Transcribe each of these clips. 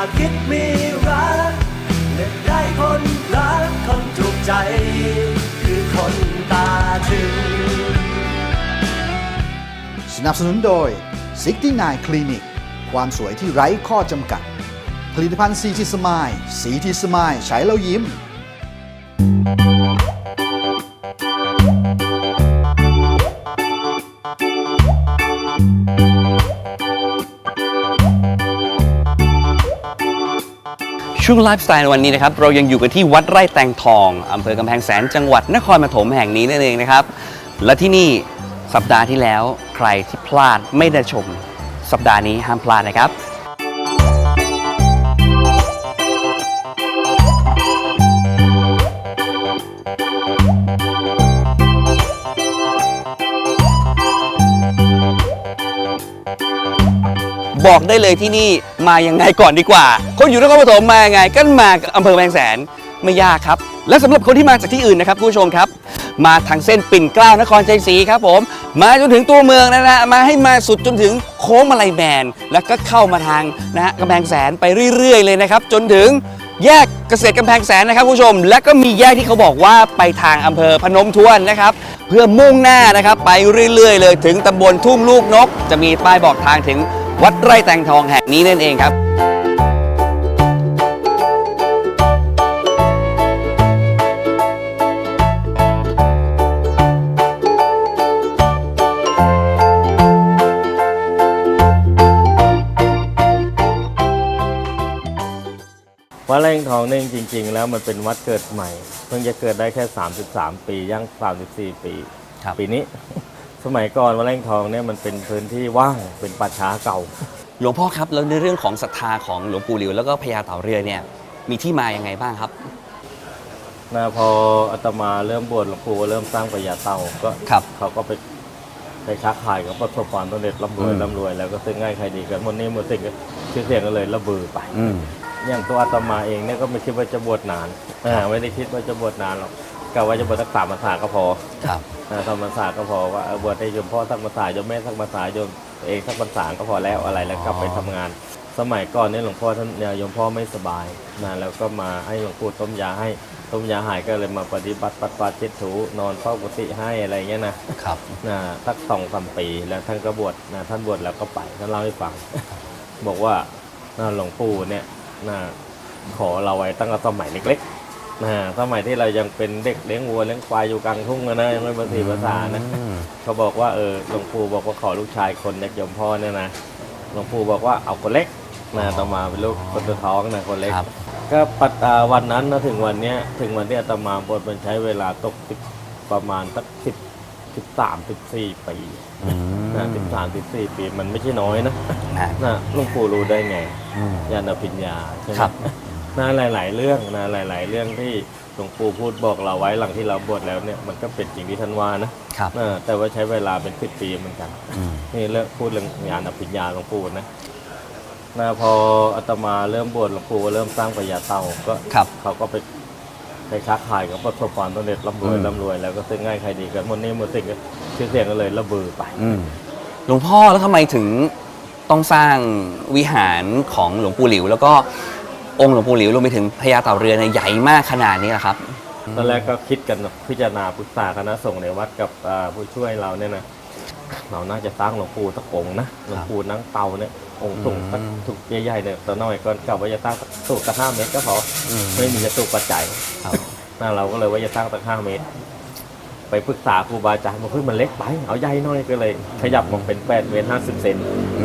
ากคิดมีรักและได้คนรักคนถูกใจ คือคนตาถึง สนับสนุนโดย 69 Clinic ความสวยที่ไร้ข้อจำกัด ผลิตภัณฑ์ซีทีสมายสีที่สมายใช้แล้วยิ้ม ช่วงไลฟ์สไตล์ในวันนี้นะครับเรายังอยู่กันที่วัดไร่แตงทองอำเภอกำแพงแสนจังหวัดนครปฐมแห่งนี้นั่นเองนะครับ และที่นี่สัปดาห์ที่แล้วใครที่พลาดไม่ได้ชม สัปดาห์นี้ห้ามพลาดนะครับ บอกได้เลยที่นี่มายังไงก่อนดีกว่า คนอยู่นครปฐมมายังไงก็มาอำเภอแพงแสนไม่ยากครับ และสำหรับคนที่มาจากที่อื่นนะครับคุณผู้ชมครับ มาทางเส้นปิ่นเกล้านครชัยศรีครับผม มาจนถึงตัวเมืองนะฮะมาให้มาสุดจนถึงโค้งมาลายแมนแล้วก็เข้ามาทางนะฮะกำแพงแสนไปเรื่อย ๆ เลยนะครับ จนถึงแยกเกษตรกำแพงแสนนะครับคุณผู้ชม และก็มีแยกที่เขาบอกว่าไปทางอำเภอพนมทวนนะครับ เพื่อมุ่งหน้านะครับ ไปเรื่อย ๆ เลย ถึงตำบลทุ่งลูกนก จะมีป้ายบอกทางถึง วัดไร่แตงทองแห่งนี้นั่นเองครับ วัดแรงทองเนี่ยจริง ๆ แล้วมันเป็นวัดเกิดใหม่ เพิ่งจะเกิดได้แค่ 33 ปีย่าง34 ปี ครับ ปีนี้ สมัยก่อนวัดแรงทองเนี่ยมันเป็นพื้นที่ว่างเป็นป่าช้าเก่า หลวงพ่อครับ แล้วในเรื่องของศรัทธาของหลวงปู่หลิว แล้วก็พญาเต่าเรือเนี่ยมีที่มายังไงบ้างครับ นะพออาตมาเริ่มบวชหลวงปู่ก็เริ่มสร้างปยาเต่าก็ครับเขาก็ไปไปค้าขายก็ประสบความสำเร็จร่ำรวยอืม ร่ำรวยแล้วก็ซื้อง่ายใครดีกันหมดนี้หมดสิ่งก็ชื่อเสียงก็เลยระเบือไปอืมอย่างตัวอาตมาเองเนี่ยก็ไม่คิดว่าจะบวชนานอ่าไม่ได้คิดว่าจะบวชนานหรอกกะว่าจะบวชสักสามพรรษาก็พอครับอ่าทำพรรษาก็พอว่าเออบวชให้โยมพ่อสักพรรษาโยมแม่สักพรรษาโยมเองสักพรรษาก็พอแล้วอะไรแล้วกลับไปทำงาน สมัยก่อนเนี่ยหลวงพ่อท่านเนี่ยโยมพ่อไม่สบายนะแล้วก็มาให้หลวงปู่ต้มยาให้ต้มยาหายก็เลยมาปฏิบัติปัดปาดเช็ดถูนอนเฝ้ากุฏิให้อะไรเงี้ยนะ ครับ นะสักสองสามปีแล้วท่านก็บวชนะท่านบวชแล้วก็ไปท่านเล่าให้ฟัง บอกว่านะหลวงปู่เนี่ยนะขอเราไว้ตั้งแต่สมัยเล็ก ๆนะสมัยที่เรายังเป็นเด็กเลี้ยงวัวเลี้ยงควายอยู่กลางทุ่งอะนะยังไม่ภาษีภาษานะอืมเขาบอกว่าเออหลวงปู่บอกว่าขอลูกชายคนจากโยมพ่อเนี่ยนะหลวงปู่บอกว่าเอาคนเล็กนะต่อมาเป็นลูกคนตัวท้องนะคนเล็ก ครับ ก็ปัดอ่าวันนั้นนะถึงวันเนี้ยถึงวันที่อาตมาบวชมันใช้เวลาตกสิบประมาณสักสิบสิบสามสิบสี่ปีอืมนะสิบสามสิบสี่ปีมันไม่ใช่น้อยนะนะนะหลวงปู่รู้ได้ไง อืมญาณปัญญาใช่ไหมครับ นะหลาย ๆ เรื่องนะหลาย ๆ เรื่องที่หลวงปู่พูดบอกเราไว้หลังที่เราบวชแล้วเนี่ยมันก็เป็นจริงที่ท่านว่านะครับเออแต่ว่าใช้เวลาเป็นสิบปีเหมือนกันอืมนี่เรื่องพูดเรื่องญาณปัญญาหลวงปู่นะนะพออาตมาเริ่มบวชหลวงปู่ก็เริ่มสร้างปยาเต่าก็ ครับ เขาก็ไปไปค้าขายก็ประสบความสำเร็จร่ำรวยอืม ร่ำรวยแล้วก็ซื้อง่ายใครดีกันหมดนี้หมดสิ่งก็ชื่อเสียงก็เลยระเบือไป อืมหลวงพ่อแล้วทำไมถึงต้องสร้างวิหารของหลวงปู่หลิว แล้วก็ องค์หลวงปู่หลิวรวมไปถึงพญาเต่าเรือเนี่ยใหญ่มากขนาดนี้ล่ะครับ ตอนแรกก็คิดกันพิจารณาปรึกษาคณะสงฆ์ในวัดกับอ่าผู้ช่วยเราเนี่ยนะเราน่าจะสร้างหลวงปู่สักองค์นะหลวงปู่นั่งเตาเนี่ยองค์สูงสักอืมถุกใหญ่ๆเนี่ยตอนน้อยก่อนกลับว่าจะสร้างสักสูกสักห้าเมตรก็พออมไม่มีจะสูกปัจจัยครับนะเราก็เลยว่าจะสร้างสักห้าเมตร ไปปรึกษาครูบาอาจารย์บอกเฮ้ยมันเล็กไป เอาใหญ่หน่อยก็เลย ขยับมาเป็น8เมตร50เซน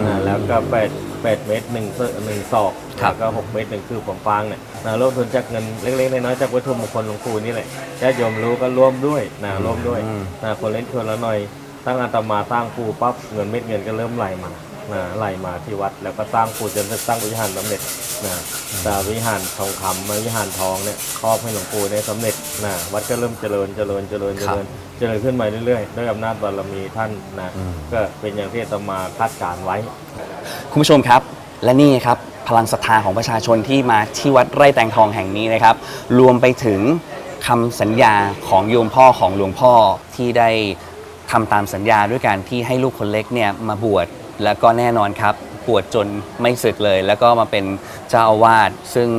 อ่าแล้วก็8 8 เมตรหนึ่งเซหนึ่งศอกครับ แล้วก็ 6 เมตรหนึ่งคือผมฟางเนี่ยนะร่วมทุนจากเงินเล็กๆน้อยๆจากวัตถุมงคลหลวงปู่นี่แหละญาติโยมรู้ก็ร่วมด้วยนะร่วมด้วยอืมนะคนเล่นชวนละหน่อย ตั้งอาตมาสร้างปูปั๊บเงินเม็ดเงินก็เริ่มไหลมา นะไหลมาที่วัดแล้วก็สร้างปูจนสร้างวิหารสำเร็จนะแต่วิหารทองคำมาวิหารทองเนี่ยครอบให้หลวงปู่ได้สำเร็จนะวัดก็เริ่มเจริญเจริญเจริญเจริญเจริญขึ้นมาเรื่อยๆด้วยอำนาจบารมีท่านนะก็เป็นอย่างที่อาตมาคาดการณ์ไว้ คุณผู้ชมครับ และนี่ครับพลังศรัทธาของประชาชนที่มาที่วัดไร่แตงทองแห่งนี้นะครับ รวมไปถึงคำสัญญาของโยมพ่อของหลวงพ่อที่ได้ทำตามสัญญาด้วยการที่ให้ลูกคนเล็กเนี่ยมาบวช แล้วก็แน่นอนครับปวดจนไม่สึกเลย แล้วก็มาเป็นเจ้าอาวาสซึ่ง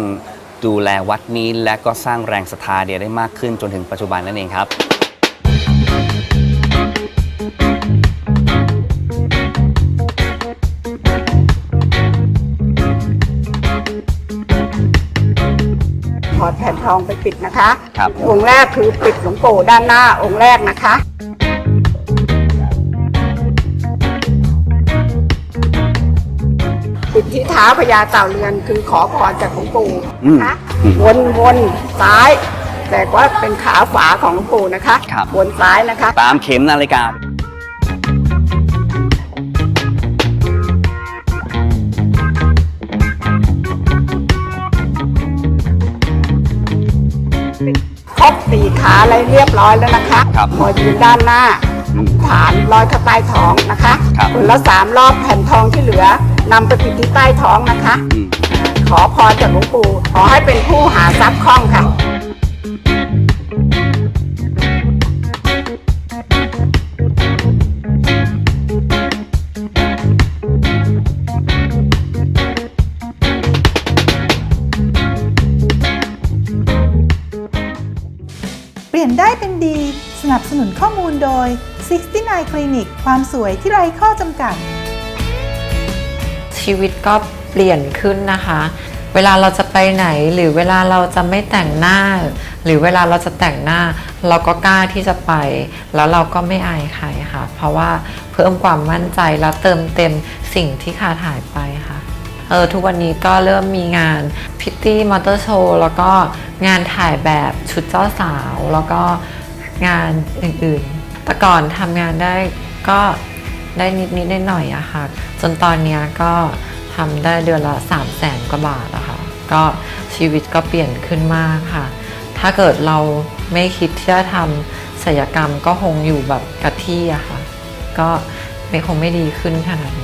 ดูแลวัดนี้และก็สร้างแรงศรัทธาเดียได้มากขึ้นจนถึงปัจจุบันนั่นเองครับ ถอดแผ่นทองไปปิดนะคะ ครับ องค์แรกคือปิดหลวงปู่ด้านหน้าองค์แรกนะคะ ที่เท้าพญาเต่าเรือนคือขอพรจากหลวงปู่นะคะอืมวนวนซ้าย แต่ว่าเป็นขาฝาของหลวงปู่นะคะครับ วนซ้ายนะคะ ตามเข็มนาฬิกา ครบสี่ขาอะไรเรียบร้อยแล้วนะคะครับพอยืนด้านหน้าอืม ฐานร้อยเข้าใต้ท้องนะคะครับคนละสามรอบแผ่นทองที่เหลือนำไปปิดที่ใต้ท้องนะคะ อืม ขอพรจากหลวงปู่ขอให้เป็นผู้หาทรัพย์คล่องค่ะ เปลี่ยนได้เป็นดี สนับสนุนข้อมูลโดย 69 Clinic ความสวยที่ไร้ข้อจำกัด ชีวิตก็เปลี่ยนขึ้นนะคะ เวลาเราจะไปไหนหรือเวลาเราจะไม่แต่งหน้า หรือเวลาเราจะแต่งหน้า เราก็กล้าที่จะไป แล้วเราก็ไม่อายใครค่ะ เพราะว่าเพิ่มความมั่นใจและเติมเต็มสิ่งที่ขาดหายไปค่ะเออทุกวันนี้ก็เริ่มมีงานพิตตี้มอเตอร์โชว์แล้วก็งานถ่ายแบบชุดเจ้าสาว แล้วก็งานอื่นๆ แต่ก่อนทำงานได้ก็ได้นิดๆหน่อยอะค่ะ จนตอนนี้ก็ทำได้เดือนละ3 0 0แสนกว่าบาทอะค่ะ ก็ชีวิตก็เปลี่ยนขึ้นมากค่ะ ถ้าเกิดเราไม่คิดที่จะทำศัลยกรรมก็คงอยู่แบบกับที่อะค่ะ ก็ไม่คงไม่ดีขึ้นขนาดนี้